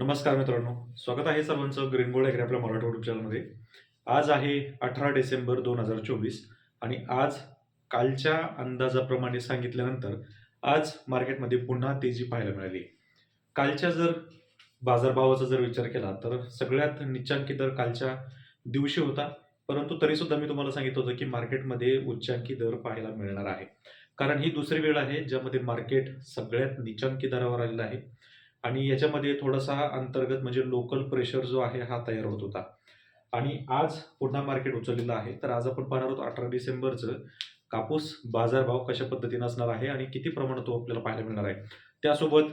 नमस्कार मित्रांनो स्वागत आहे सर्वांचं ग्रीनबोर्ड ॲग्री आपल्या मराठी युट्यूब चॅनलमध्ये आज आहे अठरा डिसेंबर दोन हजार चोवीस आणि आज कालच्या अंदाजाप्रमाणे सांगितल्यानंतर आज मार्केटमध्ये पुन्हा तेजी पाहायला मिळाली. कालच्या जर बाजारभावाचा जर विचार केला तर सगळ्यात निच्चांकी दर कालच्या दिवशी होता परंतु तरीसुद्धा मी तुम्हाला सांगितलं होतं की मार्केटमध्ये उच्चांकी दर पाहायला मिळणार आहे. कारण ही दुसरी वेळ आहे ज्यामध्ये मार्केट सगळ्यात निच्चांकी दरावर आलेलं आहे. आणि याच्यामध्ये थोडासा अंतर्गत म्हणजे लोकल प्रेशर जो आहे हा तयार होत होता. आणि आज पुन्हा मार्केट उचललेलं आहे. तर आज आपण पाहणार आहोत अठरा डिसेंबरचं कापूस बाजारभाव कशा पद्धतीने असणार आहे आणि किती प्रमाणात तो आपल्याला पाहायला मिळणार आहे. त्यासोबत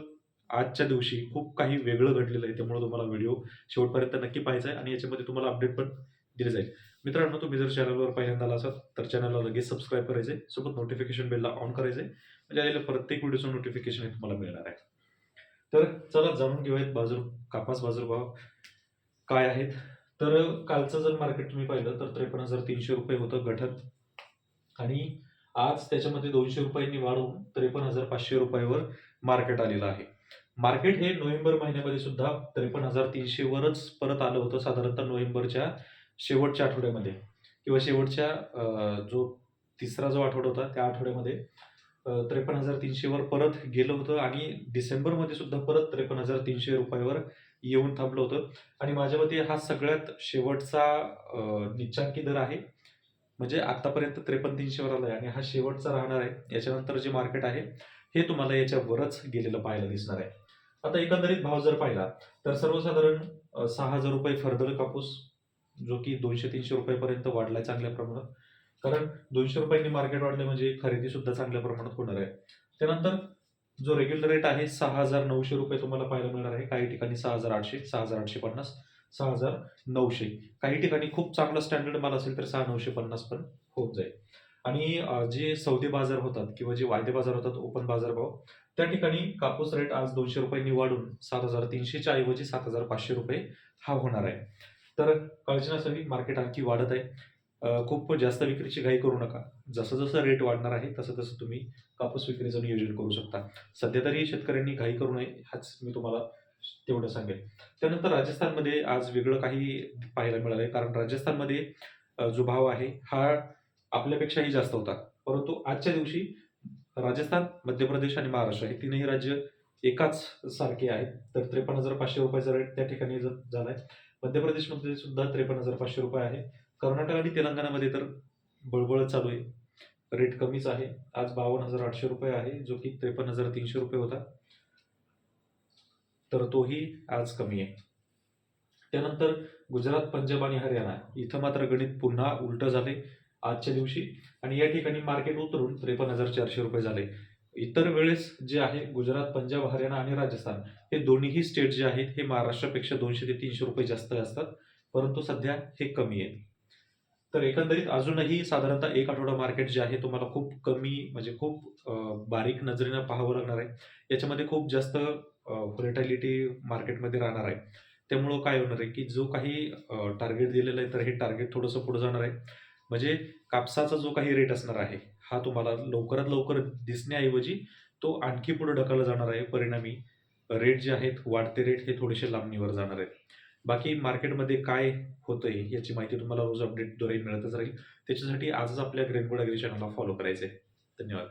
आजच्या दिवशी खूप काही वेगळं घडलेलं आहे त्यामुळे तुम्हाला व्हिडिओ शेवटपर्यंत नक्की पाहायचा आहे आणि याच्यामध्ये तुम्हाला अपडेट पण दिले जाईल. मित्रांनो तुम्ही जर चॅनलवर पहिल्यांदा आला असाल तर चॅनलला लगेच सबस्क्राईब करायचे सोबत नोटिफिकेशन बेलला ऑन करायचे म्हणजे आलेल्या प्रत्येक व्हिडिओचं नोटिफिकेशन तुम्हाला मिळणार आहे. तर चला जाणून घेऊयात बाजार कापास बाजारभाव काय आहेत. तर कालचं जर मार्केट तुम्ही पाहिलं तर त्रेपन्न हजार तीनशे रुपये होतं गठत आणि आज त्याच्यामध्ये दोनशे रुपयांनी वाढून त्रेपन्न हजार पाचशे रुपयावर मार्केट आलेलं आहे. मार्केट हे नोव्हेंबर महिन्यामध्ये सुद्धा त्रेपन्न हजार तीनशेवरच परत आलं होतं साधारणतः नोव्हेंबरच्या शेवटच्या आठवड्यामध्ये. किंवा शेवटच्या जो तिसरा जो आठवडा होता त्या आठवड्यामध्ये. त्रेपन्न हजार तीनशेवर परत गेलं होतं आणि डिसेंबरमध्ये सुद्धा परत त्रेपन्न हजार तीनशे रुपयावर येऊन थांबलं होतं. आणि माझ्या मते हा सगळ्यात शेवटचा निचांकी निच्चांकी दर आहे. म्हणजे आतापर्यंत त्रेपन्न तीनशेवर आला आहे आणि हा शेवटचा राहणार आहे. याच्यानंतर जे मार्केट आहे हे तुम्हाला याच्यावरच गेलेलं पाहायला दिसणार आहे. आता एकंदरीत भाव जर पाहिला तर सर्वसाधारण सहा हजार रुपये फर्दर कापूस जो की दोनशे तीनशे रुपयापर्यंत वाढलाय चांगल्या प्रमाणात. कारण दोनशे रुपयांनी मार्केट वाढले म्हणजे खरेदी सुद्धा चांगल्या प्रमाणात होणार आहे. त्यानंतर जो रेग्युलर रेट आहे सहा हजार नऊशे रुपये तुम्हाला पाहायला मिळणार आहे. काही ठिकाणी सहा हजार आठशे सहा हजार आठशे पन्नास सहा हजार नऊशे. काही ठिकाणी खूप चांगला स्टँडर्ड माल असेल तर सहा नऊशे पन्नास पण होत जाईल. आणि जे सौदे बाजार होतात किंवा जे वायदे बाजार होतात ओपन बाजार भाव त्या ठिकाणी कापूस रेट आज दोनशे रुपयांनी वाढून सात हजार तीनशेच्या ऐवजी सात हजार पाचशे रुपये हा होणार आहे. तर काळजी नसावी मार्केट आणखी वाढत आहे. खूप जास्त विक्रीची घाई करू नका. जसं जसं रेट वाढणार आहे तसं तसं तुम्ही कापूस विक्रीचं नियोजन करू शकता. सध्या तरी शेतकऱ्यांनी घाई करू नये हाच मी तुम्हाला तेवढं सांगेल त्यानंतर राजस्थानमध्ये आज वेगळं काही पाहायला मिळालं आहे. कारण राजस्थानमध्ये जो भाव आहे हा आपल्यापेक्षाही जास्त होता. परंतु आजच्या दिवशी राजस्थान मध्य प्रदेश आणि महाराष्ट्र हे तीनही राज्य एकाच सारखे आहेत. तर त्रेपन्न हजार पाचशे रुपयाचा रेट त्या ठिकाणी झाला आहे मध्य प्रदेशमध्ये सुद्धा त्रेपन्न हजार पाचशे रुपये आहे. कर्नाटक आणि तेलंगणामध्ये तर बळबळ चालू आहे. रेट कमीच आहे. आज बावन्न हजार आठशे रुपये आहे जो की त्रेपन्न हजार तीनशे रुपये होता. तर तोही आज कमी आहे. त्यानंतर गुजरात पंजाब आणि हरियाणा इथं मात्र गणित पुन्हा उलटं झाले आजच्या दिवशी. आणि या ठिकाणी मार्केट उतरून त्रेपन्न हजार चारशे रुपये झाले. इतर वेळेस जे आहे गुजरात पंजाब हरियाणा आणि राजस्थान हे दोन्हीही स्टेट जे आहेत हे महाराष्ट्रापेक्षा दोनशे ते तीनशे रुपये जास्त असतात. परंतु सध्या हे कमी आहे तर एकंदरीत अजूनही साधारणतः एक आठवडा मार्केट जे आहे तुम्हाला खूप कमी म्हणजे खूप बारीक नजरेनं पाहावं लागणार आहे. याच्यामध्ये खूप जास्त व्हॉलेटिलिटी मार्केटमध्ये राहणार आहे. त्यामुळं काय होणार आहे की जो काही टार्गेट दिलेलं आहे तर हे टार्गेट थोडंसं पुढे जाणार आहे. म्हणजे कापसाचा जो काही रेट असणार आहे हा तुम्हाला लवकरात लवकर दिसण्याऐवजी तो आणखी पुढे ढकलला जाणार आहे. परिणामी रेट जे आहेत वाढते रेट हे थोडेसे लांबणीवर जाणार आहेत. बाकी मार्केटमध्ये काय होतंय याची माहिती तुम्हाला रोज अपडेटद्वारे मिळतच राहील. त्याच्यासाठी आजच आपल्या ग्रेनगोड ॲग्री चॅनलला फॉलो करायचं आहे धन्यवाद.